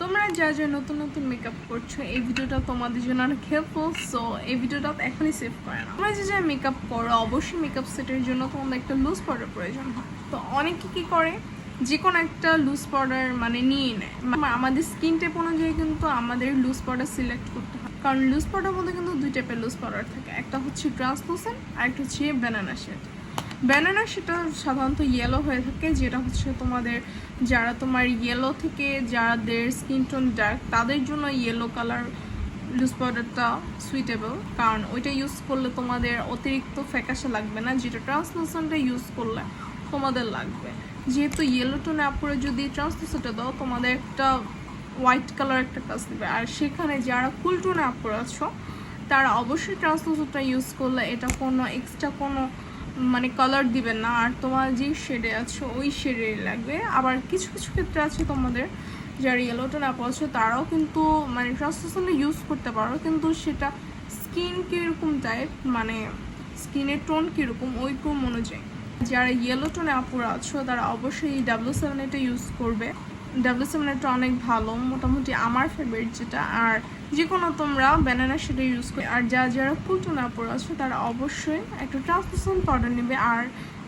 তোমরা যা যা নতুন নতুন মেকআপ করছ, এই ভিডিওটা তোমাদের জন্য অনেক হেল্পফুল সো এই ভিডিওটা এখনই সেভ করে না তোমরা যে যা মেকআপ করো, অবশ্যই মেকআপ সেটের জন্য তোমাদের একটা লুজ পাউডার প্রয়োজন হয়। তো অনেকে কি করে? যে কোনো একটা লুজ পাউডার মানে নিয়ে নেয়। আমাদের স্কিন টেপ অনুযায়ী কিন্তু আমাদের লুজ পাউডার সিলেক্ট করতে হয়। কারণ লুজ পাউডার মধ্যে কিন্তু দুই টাইপের লুজ পাউডার থাকে। একটা হচ্ছে ট্রান্সলুসেন্ট আর একটা হচ্ছে ব্যানানা শেড ব্যানানা সেটা সাধারণত ইয়েলো হয়ে থাকে, যেটা হচ্ছে তোমাদের যারা তোমার ইয়েলো থেকে যাদের স্কিন টোন ডার্ক তাদের জন্য ইয়েলো কালার লুজ পাউডারটা সুইটেবল কারণ ওইটা ইউজ করলে তোমাদের অতিরিক্ত ফ্যাকাশে লাগবে না, যেটা ট্রান্সলুসেন্টটা ইউজ করলে তোমাদের লাগবে। যেহেতু ইয়েলো টোনে আপুরে যদি ট্রান্সলুসেন্টটা দাও, তোমাদের একটা হোয়াইট কালার একটা কাজ দেবে। আর সেখানে যারা কুল টোনে আপুরে আছো, তারা অবশ্যই ট্রান্সলুসেন্টটা ইউজ করলে এটা কোনো এক্সট্রা কোনো মানে কালার দিবে না। আর তোমার যে শেডে আছো, ওই শেডে লাগবে। আবার কিছু কিছু ক্ষেত্রে আছে তোমাদের, যারা ইয়েলোটা না পড়ছো তারাও কিন্তু মানে ট্রান্সলেশনে ইউজ করতে পারো। কিন্তু সেটা স্কিন কীরকম টাইপ মানে স্কিনের টোন কীরকম, ওই ক্রম অনুযায়ী। যারা ইয়েলো টোনে আপুরা আছো, তারা অবশ্যই ডাব্লিউ সেভেন এটা ইউজ করবে। ডাব্লিউ সেভেন এটা অনেক ভালো, মোটামুটি আমার ফেভারিট যেটা। আর যে কোনো তোমরা ব্যানানা সেটা ইউজ করে আর যা যারা পুলটুনা পরে আছো, তারা অবশ্যই একটা ট্রান্সলুসেন্ট পাউডার নেবে। আর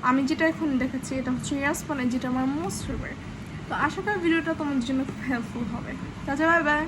আমি যেটা এখন দেখাচ্ছি, এটা হচ্ছে ইয়াসপানের যেটা আমার মোস্ট ফেভারিট তো আশা করি ভিডিওটা তোমাদের জন্য খুব হেল্পফুল হবে। তাছাড়া বাই বাই